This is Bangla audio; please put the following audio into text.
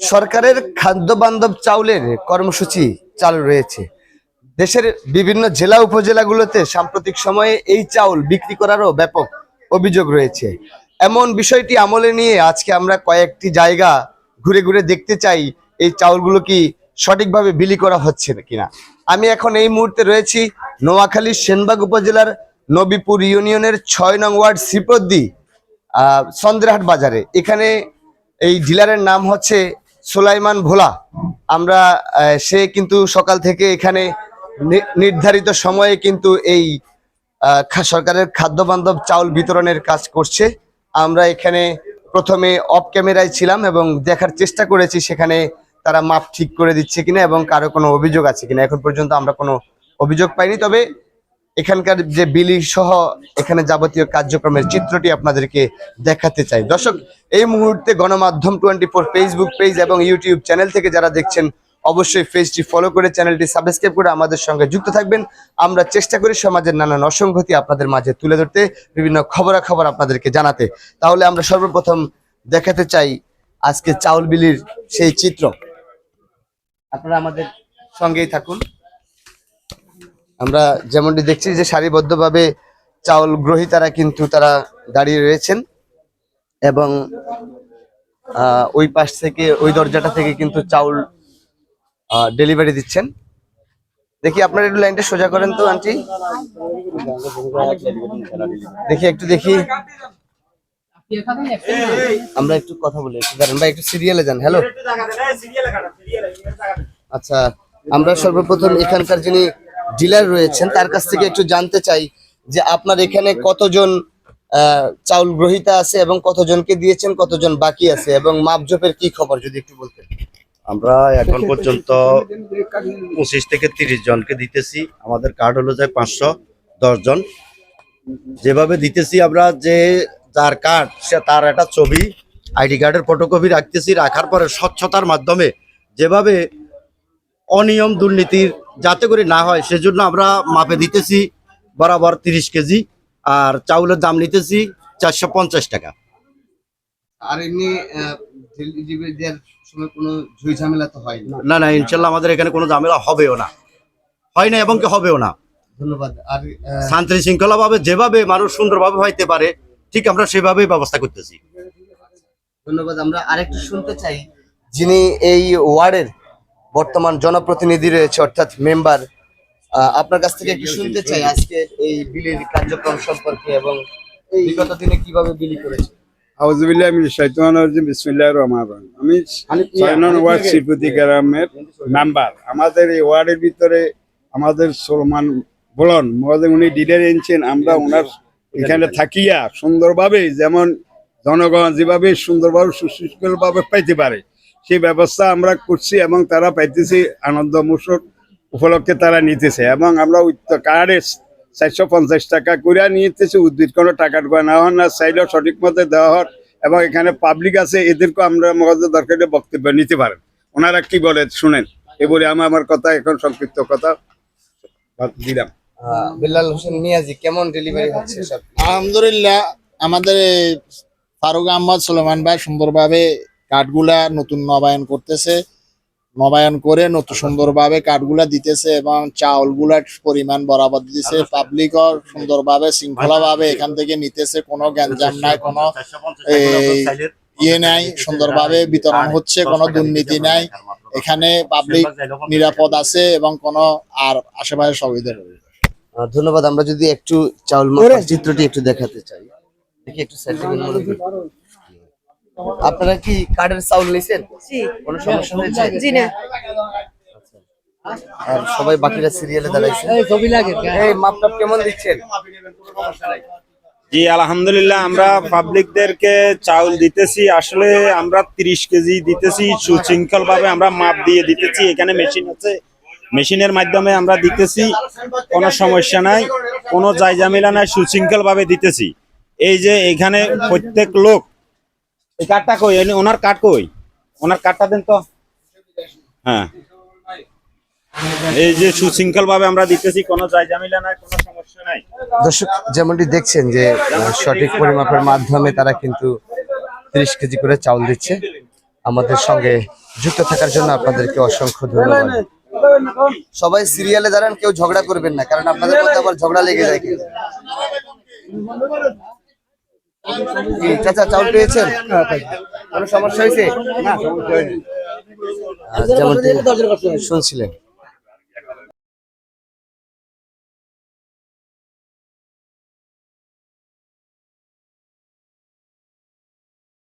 সরকারের খাদ্য বান্ধব চাউলের কর্মসূচি চালু রয়েছে। দেশের বিভিন্ন জেলা উপজেলাগুলোতে সাম্প্রতিক সময়ে এই চাউল বিক্রি করারও ব্যাপক অভিযোগ রয়েছে। এমন বিষয়টি আমলে নিয়ে আজকে আমরা কয়েকটি জায়গা ঘুরে ঘুরে দেখতে চাই এই চাউলগুলো কি সঠিকভাবে বিলি করা হচ্ছে কিনা। আমি এখন এই মুহূর্তে রয়েছি নোয়াখালীর সেনবাগ উপজেলার নবীপুর ইউনিয়নের ছয় নং ওয়ার্ড শ্রীপদ্দি আহ, চন্দ্রহাট বাজারে। এখানে এই ডিলারের নাম হচ্ছে সুলাইমান ভোলা। আমরা সে কিন্তু সকাল থেকে এখানে নির্ধারিত সময়ে কিন্তু এই সরকারের খাদ্য বান্ধব চাউল বিতরণের কাজ করছে। আমরা এখানে প্রথমে অফ ক্যামেরায় ছিলাম এবং দেখার চেষ্টা করেছি, সেখানে তারা মাপ ঠিক করে দিচ্ছে কিনা এবং কারও কোনো অভিযোগ আছে কিনা। এখন পর্যন্ত আমরা কোনো অভিযোগ পাইনি। তবে এখানকার যে বিলি সহ এখানে যাবতীয় কার্যক্রমের চিত্রটি আপনাদেরকে দেখাতে চাই। দর্শক, এই মুহূর্তে গণমাধ্যম টোয়েন্টি ফোর ফেসবুক পেজ এবং ইউটিউব চ্যানেল থেকে যারা দেখছেন, অবশ্যই পেজটি ফলো করে চ্যানেলটি সাবস্ক্রাইব করে আমাদের সঙ্গে যুক্ত থাকবেন। আমরা চেষ্টা করি সমাজের নানান অসংগতি আপনাদের মাঝে তুলে ধরতে, বিভিন্ন খবরাখবর আপনাদেরকে জানাতে। তাহলে আমরা সর্বপ্রথম দেখাতে চাই আজকে চাউল বিলির সেই চিত্র। আপনারা আমাদের সঙ্গেই থাকুন। আমরা যেমনটি দেখছি যে সারিবদ্ধভাবে চাউল গ্রহীতারা কিন্তু তারা দাঁড়িয়ে রয়েছেন এবং ওই পাশ থেকে ওই দরজাটা থেকে কিন্তু চাউল ডেলিভারি দিচ্ছেন। দেখি আপনার একটু লাইনটা সোজা করেন তো আন্টি। দেখি একটু দেখি। আমরা একটু কথা বলি একটু দাঁড়ান। ভাই একটু সিরিয়ালে যান। হ্যালো আচ্ছা আমরা সর্বপ্রথম এখানকার যিনি ডিলার রয়েছেন, তার কাছ থেকে একটু জানতে চাই যে আপনার এখানে কতজন চাউল গ্রহীতা আছে এবং কতজনকে দিয়েছেন, কতজন বাকি আছে এবং মাপজোপের কি খবর যদি একটু বলতেন? আমরা এখন পর্যন্ত পঁচিশ থেকে তিরিশ জনকে দিতেছি। আমাদের কার্ড হলো যে পাঁচশো জন। যেভাবে দিতেছি আমরা যে যার কার্ড, সে তার একটা ছবি, আইডি কার্ডের ফটোকপি রাখতেছি, রাখার পরে স্বচ্ছতার মাধ্যমে যেভাবে অনিয়ম দুর্নীতির যাতে করে না হয় সেজন্য আমরা মাপে দিতেছি বরাবর তিরিশ কেজি আর চাউলের দাম নিতেছি চারশো পঞ্চাশ টাকা। আর এমনি না? না ইনশাল্লাহ আমাদের এখানে কোনো ঝামেলা হবেও না। হয় না এবং কি হবেও না। ধন্যবাদ। আর শান্তি শৃঙ্খলা ভাবে যেভাবে মানুষ সুন্দরভাবে হইতে পারে ঠিক আমরা সেভাবেই ব্যবস্থা করতেছি। ধন্যবাদ। আমরা আরেকটু শুনতে চাই যিনি এই ওয়ার্ডের বর্তমান জনপ্রতিনিধি রয়েছে অর্থাৎ মেম্বার। আপনার কাছ থেকে একটু শুনতে চাই আজকে এই বিলের কার্যক্রম সম্পর্কে এবং বিগত দিনে কীভাবে বিলি করেছে। আমি শৈতান রাজিম বিসমিল্লাহির রহমানির রহিম। আমি ছয় নং ওয়ার্ড শ্রীপতি গ্রামের মেম্বার। আমাদের এই ওয়ার্ডের ভিতরে আমাদের সলমান বলন মহাজন উনি এনেছেন আমরা ওনার এখানে থাকিয়া সুন্দরভাবে যেমন জনগণ যেভাবে সুন্দরভাবে সুশৃঙ্খলভাবে পাইতে পারে সেই ব্যবস্থা আমরা করছি এবং তারা পাইতেছি আনন্দ মুসর উপলক্ষে তারা নিতেছে এবং আমরা কার্ডে চারশো পঞ্চাশ টাকা করে নিতেছি উদ্ভিদ কোনো টাকার করে নেওয়া হয় না চাইলেও সঠিক মতে দেওয়া হয় এবং এখানে পাবলিক আছে এদেরকে আমরা মহাজ দরকার বক্তব্য নিতে পারেন। ওনারা কি বলে শুনেন? এ বলে আমি আমার কথা এখন সংক্ষিপ্ত কথা দিলাম। বিল্লাল হোসেন মিয়াজি কেমন ডেলিভারি হচ্ছে আলহামদুলিল্লাহ আমাদের ফারুক আহমদ সুলেমান ভাই সুন্দরভাবে কাঠগুলা নতুন নবায়ন করতেছে। নবায়ন করে নতুন সুন্দরভাবে কাঠগুলা দিতেছে এবং চাউলগুলার পরিমাণ বরাবর দিতেছে। পাবলিকও সুন্দরভাবে শৃঙ্খলাভাবে এখান থেকে নিতেছে। কোনো গ্যাঞ্জাম নাই কোনো ইয়ে নাই সুন্দরভাবে বিতরণ হচ্ছে কোনো দুর্নীতি নাই। এখানে পাবলিক নিরাপদ আছে এবং কোনো আর আশেপাশে সুবিধা রয়েছে ধন্যবাদ। আমরা যদি একটু চাউল চিত্রটি একটু দেখাতে চাই। দেখি একটু। আপনারা কি কার্ডের চাউল নিছেন কোনো সমস্যা হয়েছে? জি না। আর সবাই বাকিরা সিরিয়ালে দাঁড়াইছে? এই মাপটাপ কেমন দিচ্ছেন? জি আলহামদুলিল্লাহ আমরা পাবলিকদেরকে চাউল দিতেছি। আসলে আমরা তিরিশ কেজি দিতেছি। সুশৃঙ্খল ভাবে আমরা মাপ দিয়ে দিতেছি। এখানে মেশিন আছে। মেশিনের মাধ্যমে আমরা দিতেছি। কোনো সমস্যা নাই। কোনো জায়জামিলা নাই। সুশৃঙ্খল ভাবে দিতেছি। এই যে এখানে প্রত্যেক লোক এই কার্ডটা কই? ওনার কার্ড কই? ওনার কার্ডটা দেন তো। হ্যাঁ। এই যে সুশৃঙ্খল ভাবে আমরা দিতেছি, কোনো জায়জামিলা নাই, কোনো সমস্যা নাই। দর্শক, যেমনটি দেখছেন যে সঠিক পরিমাপের মাধ্যমে তারা কিন্তু তিরিশ কেজি করে চাউল দিচ্ছে। আমাদের সঙ্গে যুক্ত থাকার জন্য আপনাদেরকে অসংখ্য ধন্যবাদ। সবাই সিরিয়ালে দাঁড়ান, কেউ ঝগড়া করবেন না, কারণ আপনাদের মধ্যে আবার ঝগড়া লেগে যায় চাচা চাউল পেয়েছেন? কোনো সমস্যা হয়েছে? যেমন শুনছিলেন।